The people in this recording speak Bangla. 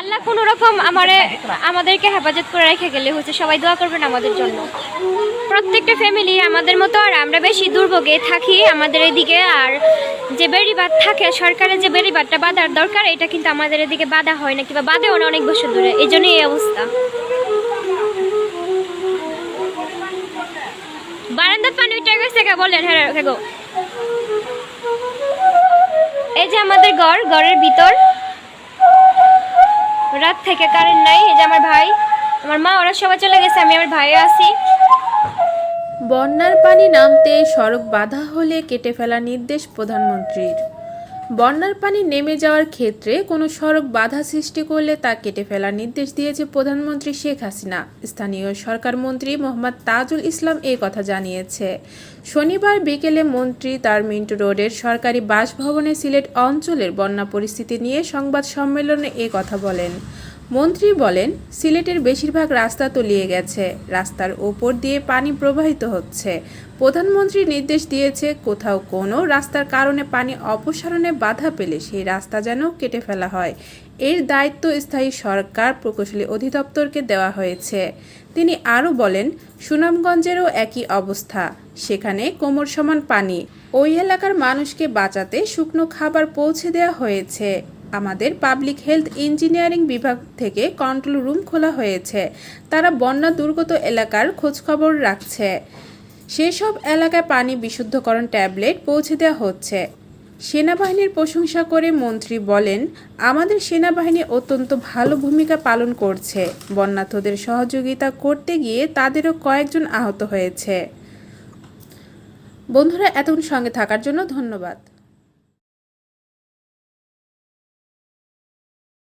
আল্লাহ কোনো রকম আমারে, আমাদেরকে হেফাজত করে রেখে গেলে হচ্ছে সবাই দোয়া করবেন আমাদের জন্য। প্রত্যেকটা ফ্যামিলি আমাদের মতো, আর আমরা বেশি দুর্ভোগে থাকি আমাদের এদিকে, আর যে বেড়িবাদ থাকে, সরকারের যে বেড়িবাদটা বাঁধার দরকার, এটা কিন্তু আমাদের এদিকে বাধা হয় না, কিংবা বাধেও না অনেক বছর ধরে। এই জন্যই এই অবস্থা। বারান্দার পানি উঠে গেছে কে বলেন? হ্যাঁ গো? এই যে আমাদের ঘর, ঘরের ভিতর রাত থেকে কারেন্ট নাই, এই যে আমার ভাই, আমার মা, ওরা সবাই চলে গেছে, আমি আমার ভাইও আছি। বন্যার পানি নামতে সড়ক বাধা হলে কেটে ফেলা নির্দেশ প্রধানমন্ত্রীর। বন্যার পানি নেমে যাওয়ার ক্ষেত্রে কোনো সড়ক বাধা সৃষ্টি করলে তা কেটে ফেলার নির্দেশ দিয়েছে প্রধানমন্ত্রী শেখ হাসিনা। স্থানীয় সরকার মন্ত্রী মোহাম্মদ তাজুল ইসলাম এই কথা জানিয়েছে। শনিবার বিকেলে মন্ত্রী তার মিন্টু রোডের সরকারি বাসভবনে সিলেট অঞ্চলের বন্যা পরিস্থিতি নিয়ে সংবাদ সম্মেলনে এ কথা বলেন। মন্ত্রী বলেন, সিলেটের বেশিরভাগ রাস্তা তলিয়ে গেছে। রাস্তার ওপর দিয়ে পানি প্রবাহিত হচ্ছে। প্রধানমন্ত্রী নির্দেশ দিয়েছে, কোথাও কোনো রাস্তার কারণে পানি অপসারণে বাধা পেলে সেই রাস্তা যেন কেটে ফেলা হয়। এর দায়িত্ব স্থায়ী সরকার প্রকৌশলী অধিদপ্তরকে দেওয়া হয়েছে। তিনি আরও বলেন, সুনামগঞ্জেরও একই অবস্থা। সেখানে কোমর সমান পানি। ওই এলাকার মানুষকে বাঁচাতে শুকনো খাবার পৌঁছে দেওয়া হয়েছে। আমাদের পাবলিক হেলথ ইঞ্জিনিয়ারিং বিভাগ থেকে কন্ট্রোল রুম খোলা হয়েছে। তারা বন্যা দুর্গত এলাকার খোঁজখবর রাখছে। সেসব এলাকায় পানি বিশুদ্ধকরণ ট্যাবলেট পৌঁছে দেওয়া হচ্ছে। সেনাবাহিনীর প্রশংসা করে মন্ত্রী বলেন, আমাদের সেনাবাহিনী অত্যন্ত ভালো ভূমিকা পালন করছে। বন্যার্থদের সহযোগিতা করতে গিয়ে তাদেরও কয়েকজন আহত হয়েছে। বন্ধুরা, এতক্ষণ সঙ্গে থাকার জন্য ধন্যবাদ।